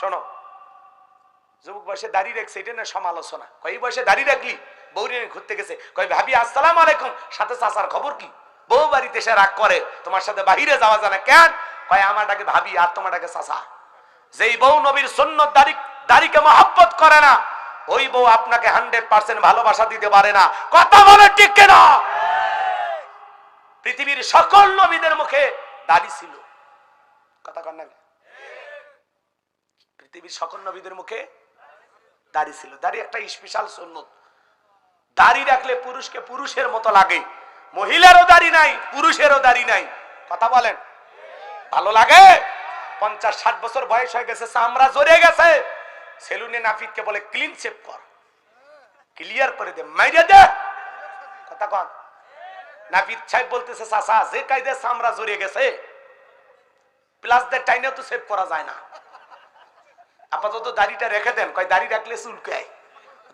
শোনো, যুবক বয়সে দাড়ি রাখছে, এটা না সমালোচনা। কয় বয়সে দাড়ি রাখলি? বৌরি নিয়ে ঘুরতে গেছে। কয়, ভাবি, আসসালাম আলাইকুম, সাথে চাচার খবর কি? বউ বাড়িতে সে রাগ করে, তোমার সাথে বাহিরে যাওয়া যায় না। কেন? কয়, আমারটাকে ভাবি আর তোমারটাকে চাচা। যেই বউ নবীর সুন্নত দাড়ি, দাড়িকে মহাব্বত করে না, ওই বউ আপনাকে হান্ড্রেড পার্সেন্ট ভালোবাসা দিতে পারে না। কথা বলে ঠিক কেনা? পৃথিবীর সকল নবীদের মুখে দাড়ি ছিল। কথা না পৃথিবীর সকল নবীদের মুখে দাড়ি ছিল। দাড়ি একটা স্পেশাল সুন্নত। দাড়ি রাখলে পুরুষকে পুরুষের মতো লাগে। মহিলারও দাড়ি নাই, পুরুষেরও দাড়ি নাই। কথা বলেন। ভালো লাগে? পঞ্চাশ, ষাট বছর বয়স হয়ে গেছে, চামড়া জড়ে গেছে। সেলুনে নাফিদকে বলে ক্লিন শেপ কর। ক্লিয়ার করে দে, মাইরে দে। কথা কন। নাফিদ সাহেব বলতেছে, চাচা, যে কায়দে চামড়া জড়িয়ে গেছে প্লাস দের টাইনে তো সেভ করা যায় না। আপাতত দাড়িটা রেখে দেন, কয় দাড়ি রাখলে চুলকায়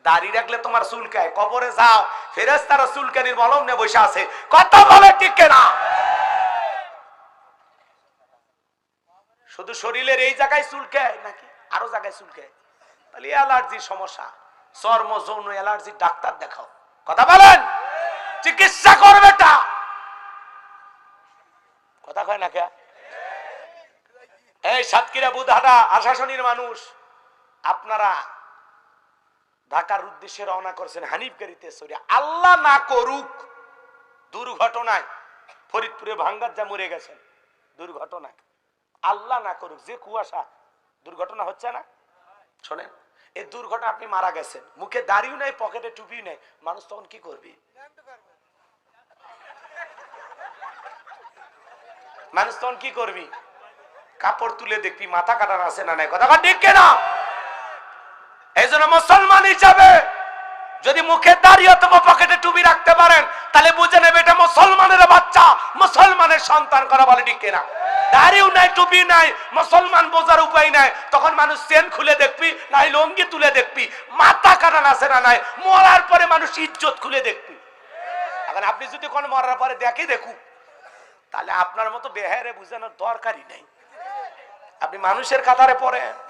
দাড়ি রাখলে তোমার চুলকায় কবরে যাও ফেরেস তারা চুলকানির মলম নিয়ে বসে আছে। কথা বলে ঠিক না শুধু শরীরের এই জায়গায় চুলকায় নাকি আরও জায়গায় চুলকায় তাহলে অ্যালার্জির সমস্যা। চর্ম, যৌন অ্যালার্জির ডাক্তার দেখাও। কথা বলেন? চিকিৎসা করবে কথা কয় না কে? এই সাতক্ষীরা বুধাটা আশাসনীর মানুষ। আপনারা ঢাকার উদ্দেশ্যে রওনা করছেন হানিফ গাড়িতে আল্লাহ না করুক, দুর্ঘটনায় ফরিদপুরে ভাঙ্গার যা মরে গেছেন, দুর্ঘটনায়। আল্লাহ না করুক, যে কুয়াশা, দুর্ঘটনা হচ্ছে না? শোনেন, এই দুর্ঘটনা আপনি মারা গেছেন, মুখে দাড়িও নাই, পকেটে টুপিও নাই, মানুষ তখন কি করবে? মানুষ তখন কি করবি? কাপড় তুলে দেখবি, মাথা কাটার আছে না নাই? কথা ঠিক না এই জন্য মুসলমান হিসাবে যদি মুখে দাঁড়িয়ে অথবা পকেটে টুপি রাখতে পারেন, তাহলে বুঝে নেবে এটা মুসলমানের বাচ্চা, মুসলমানের সন্তান করা বলে ঠিক না দাড়িও নাই, টুপি নাই, মুসলমান বোঝার উপায় নাই। তখন মানুষ চেন খুলে দেখবি, নাই লঙ্গি তুলে দেখবি, মাথা কাটান আছে না নাই, মরার পরে মানুষ ইজ্জত খুলে দেখবি। এখন আপনি যদি কোন মরার পরে দেখে দেখুক, তাহলে আপনার মতো বেহারে বুঝানোর দরকারই নেই। আপনি মানুষের কাতারে পড়েন।